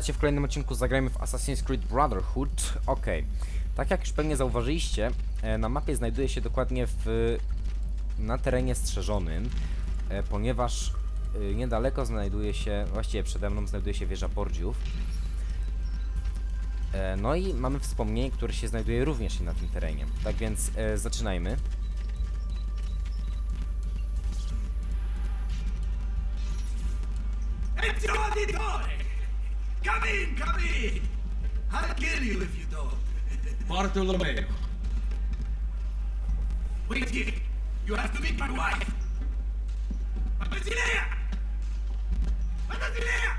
Witajcie w kolejnym odcinku Zagrajmy w Assassin's Creed Brotherhood. Okej, tak jak już pewnie zauważyliście, e, na mapie znajduje się dokładnie w, na terenie strzeżonym, e, ponieważ e, niedaleko znajduje się, właściwie przede mną znajduje się wieża Bordziów. No i mamy wspomnienie, które się znajduje również na tym terenie. Tak więc zaczynajmy. Ezio Auditore! Come in, come in! I'll kill you if you don't. Bartolomeo. Wait here. You have to meet my wife. Basilea! Basilea!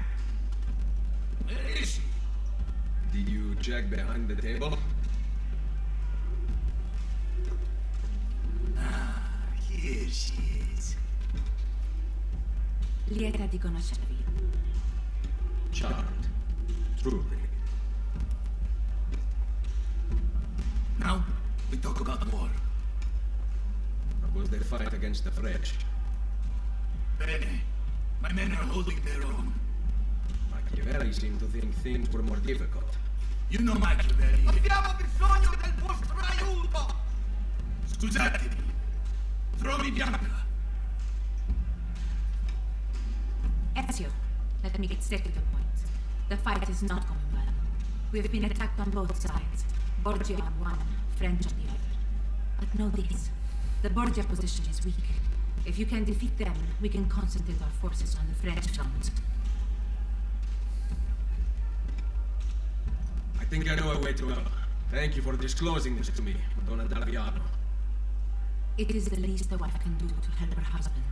Where is she? Did you check behind the table? Here she is. Lieta di conoscervi. Charmed. Truly. Now, we talk about war. How was the fight against the French? Bene. My men are holding their own. Machiavelli seemed to think things were more difficult. You know Machiavelli. Abbiamo bisogno del vostro aiuto! Scusatemi. Trovi Bianca. Ezio, let me get straight to the point. The fight is not going well. We have been attacked on both sides. Borgia on one, French on the other. But know this. The Borgia position is weak. If you can defeat them, we can concentrate our forces on the French front. I think I know a way to help. Thank you for disclosing this to me, Donna Daviano. It is the least a wife can do to help her husband.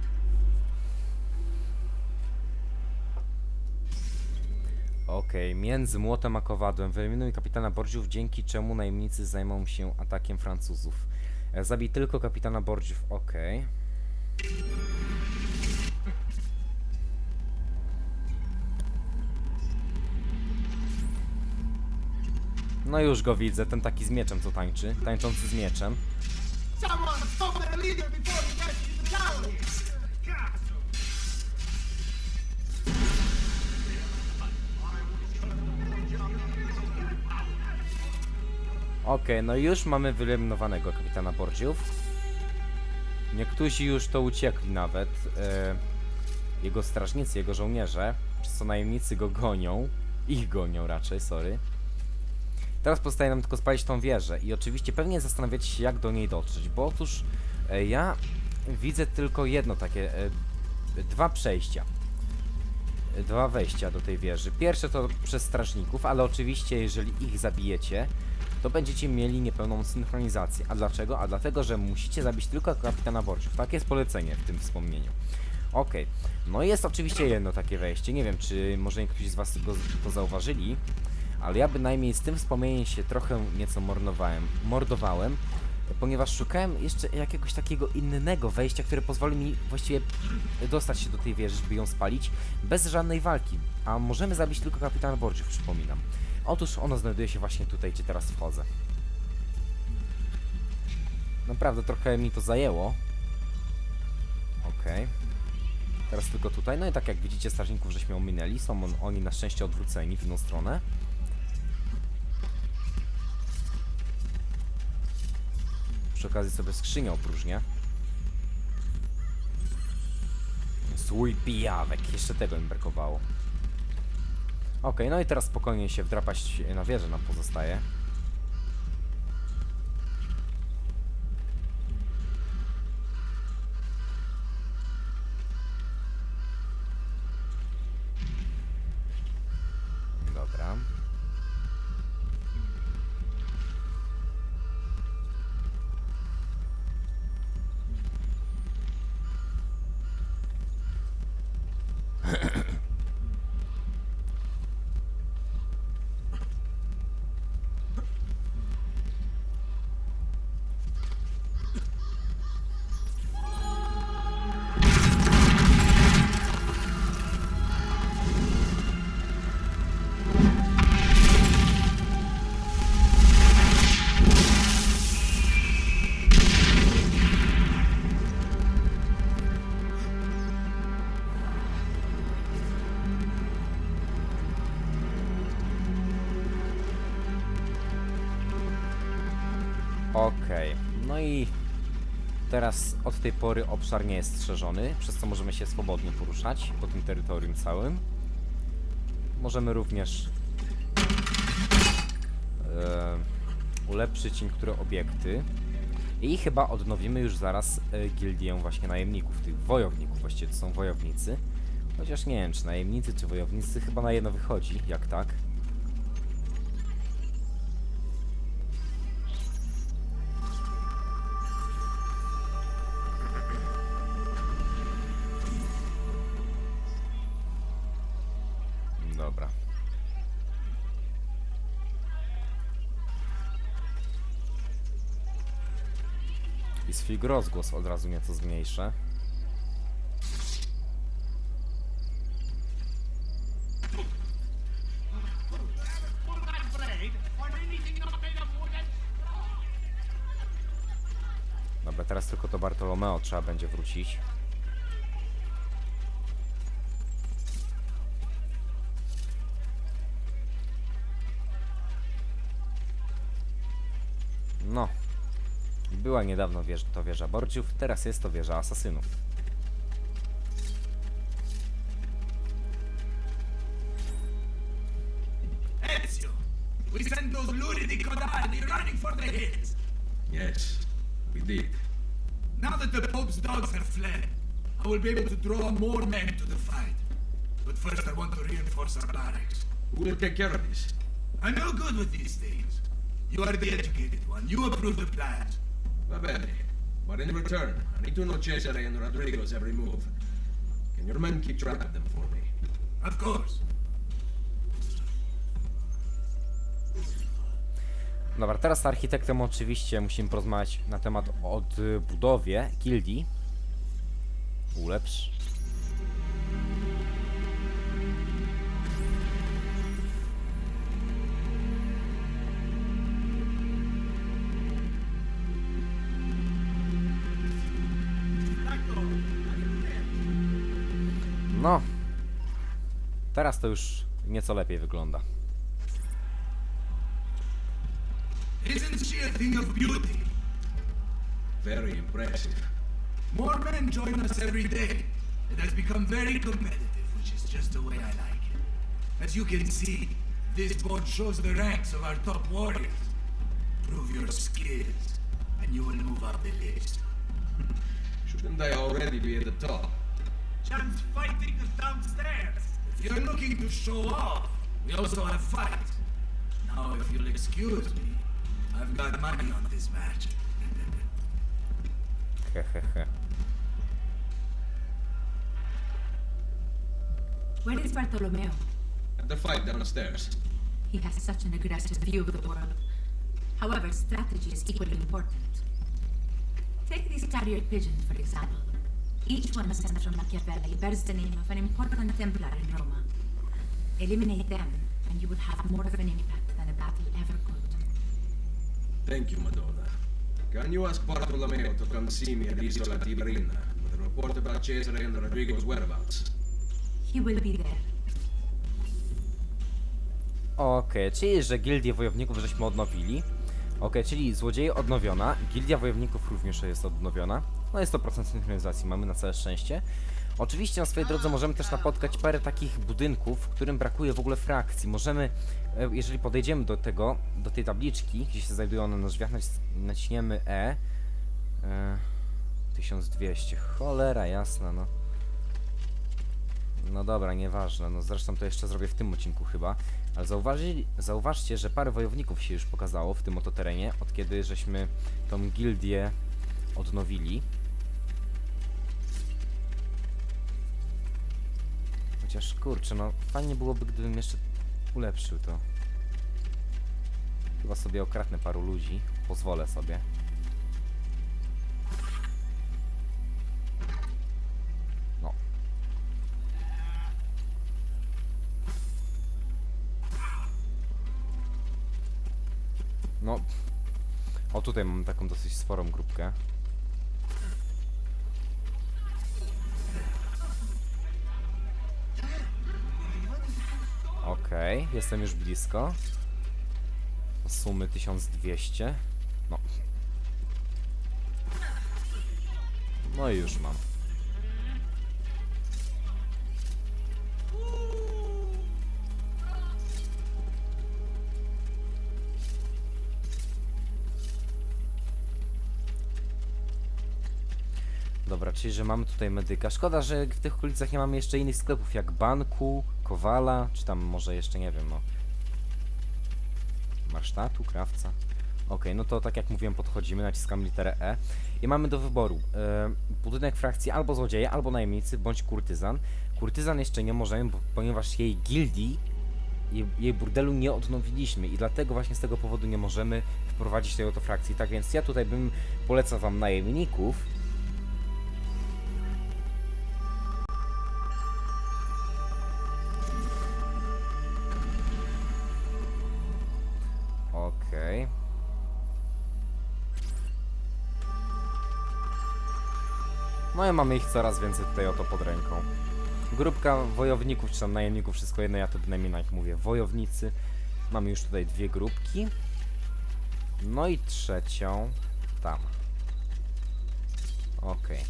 Okej, między młotem a kowadłem wyeliminuj kapitana Bordziów, dzięki czemu najemnicy zajmą się atakiem Francuzów. E, Zabij tylko kapitana Bordziów, okej. No już go widzę, ten taki z mieczem co tańczy, tańczący z mieczem. Someone stop their leader before he gets to the! Okej, no już mamy wyeliminowanego kapitana Bordziów. Niektórzy już to uciekli nawet. E, jego strażnicy, jego żołnierze, czy co najemnicy go gonią. Ich gonią raczej, sorry. Teraz pozostaje nam tylko spalić tą wieżę i oczywiście pewnie zastanawiacie się jak do niej dotrzeć, bo otóż e, ja widzę tylko jedno takie, e, dwa przejścia. Dwa wejścia do tej wieży. Pierwsze to przez strażników, ale oczywiście jeżeli ich zabijecie, to będziecie mieli niepełną synchronizację. A dlaczego? A dlatego, że musicie zabić tylko kapitana Borczów. Takie jest polecenie w tym wspomnieniu. Okej, no i jest oczywiście jedno takie wejście. Nie wiem, czy może niektórzy z Was go, to zauważyli, ale ja bynajmniej z tym wspomnieniem się trochę nieco mordowałem, mordowałem, ponieważ szukałem jeszcze jakiegoś takiego innego wejścia, które pozwoli mi właściwie dostać się do tej wieży, żeby ją spalić, bez żadnej walki. A możemy zabić tylko kapitana Borczów, przypominam. Otóż ono znajduje się właśnie tutaj, gdzie teraz wchodzę. Naprawdę trochę mi to zajęło. Okej. Teraz tylko tutaj. No i tak jak widzicie, strażników żeśmy ominęli. Są on, oni na szczęście odwróceni w inną stronę. Przy okazji sobie skrzynię opróżnię. Słój pijawek. Jeszcze tego mi brakowało. Okej, no i teraz spokojnie się wdrapać na wieżę nam pozostaje. Okej, no i teraz od tej pory obszar nie jest strzeżony, przez co możemy się swobodnie poruszać po tym terytorium całym. Możemy również e, ulepszyć niektóre obiekty i chyba odnowimy już zaraz e, gildię właśnie najemników, tych wojowników, właściwie to są wojownicy. Chociaż nie wiem, czy najemnicy, czy wojownicy, chyba na jedno wychodzi, jak tak. Dobra. I swój rozgłos od razu nieco zmniejszę. Dobra, teraz tylko do Bartolomeo trzeba będzie wrócić. No. Była niedawno wież to wieża Bordziów, teraz jest to wieża asasynów. Ezio, we sent those lunatic codardi running for the hills. Yes, we did. Now that the Pope's dogs have fled, I will be able to draw more men to the fight. But first I want to reinforce our barracks. Who will take care of this? I'm no good with these things. You are the educated one. You approve the plans. Va bene. But in return, I need to know Cesare and Rodrigo's every move. Can your men keep track of them for me? Of course. Dobra, teraz z architektem oczywiście musimy porozmawiać na temat odbudowie gildii. Ulepsz. No. Teraz to już nieco lepiej wygląda. Isn't she a thing of beauty? Very impressive. More men join us every day. It has become very competitive, which is just the way I like it. As you can see, this board shows the ranks of our top warriors. Prove your skills, and you will move up the list. Shouldn't I already be at the top? Chance fighting is downstairs. If you're looking to show off, we also have fight. Now, if you'll excuse me, I've got money on this match. Where is Bartolomeo? At the fight downstairs. He has such an aggressive view of the world. However, strategy is equally important. Take these carrier pigeons, for example. Each one sent from Machiavelli bears the name of an important Templar in Roma. Eliminate them, and you will have more of an impact than a battle ever could. Thank you, Madonna. Can you ask Bartolomeo to come see me at Isola Tiberina with a report about Cesare and Rodrigo's whereabouts? He will be there. Okej, czyli że gildię wojowników żeśmy odnowili. Okej, czyli złodzieje odnowiona, gildia wojowników również jest odnowiona. No jest to procent synchronizacji, mamy na całe szczęście. Oczywiście na swojej drodze możemy też napotkać parę takich budynków, w którym brakuje w ogóle frakcji. Możemy, e, jeżeli podejdziemy do tego, do tej tabliczki, gdzie się znajduje ona na drzwiach, naciśniemy E. e 1200, cholera jasna, no. No dobra, nieważne, no zresztą to jeszcze zrobię w tym odcinku chyba. Ale zauważcie, że parę wojowników się już pokazało w tym oto terenie, od kiedy żeśmy tą gildię odnowili. Chociaż kurczę, no fajnie byłoby, gdybym jeszcze ulepszył to. Chyba sobie okradnę paru ludzi, pozwolę sobie. No. No. O, tutaj mam taką dosyć sporą grupkę. Okej, okay, jestem już blisko. Sumy 1200. No. No i już mam. Dobra, czyli że mamy tutaj medyka. Szkoda, że w tych ulicach nie mamy jeszcze innych sklepów, jak banku, kowala, czy tam może jeszcze nie wiem, no. Warsztatu, krawca. Okej, no to tak jak mówiłem, podchodzimy, naciskamy literę E i mamy do wyboru e, budynek frakcji albo złodzieje, albo najemnicy, bądź kurtyzan. Kurtyzan jeszcze nie możemy, bo, ponieważ jej gildii, jej, jej burdelu nie odnowiliśmy i dlatego właśnie z tego powodu nie możemy wprowadzić tej oto frakcji. Tak więc ja tutaj bym polecał wam najemników, No i mamy ich coraz więcej tutaj oto pod ręką. Grupka wojowników, czy tam najemników, wszystko jedno, ja to bynajmniej na nich mówię. Wojownicy. Mamy już tutaj dwie grupki. No i trzecią tam. Okej.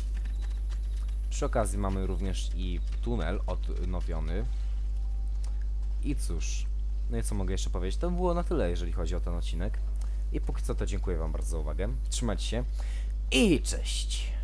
Przy okazji mamy również i tunel odnowiony. I cóż, no i co mogę jeszcze powiedzieć? To było na tyle, jeżeli chodzi o ten odcinek. I póki co to dziękuję Wam bardzo za uwagę. Trzymajcie się i cześć!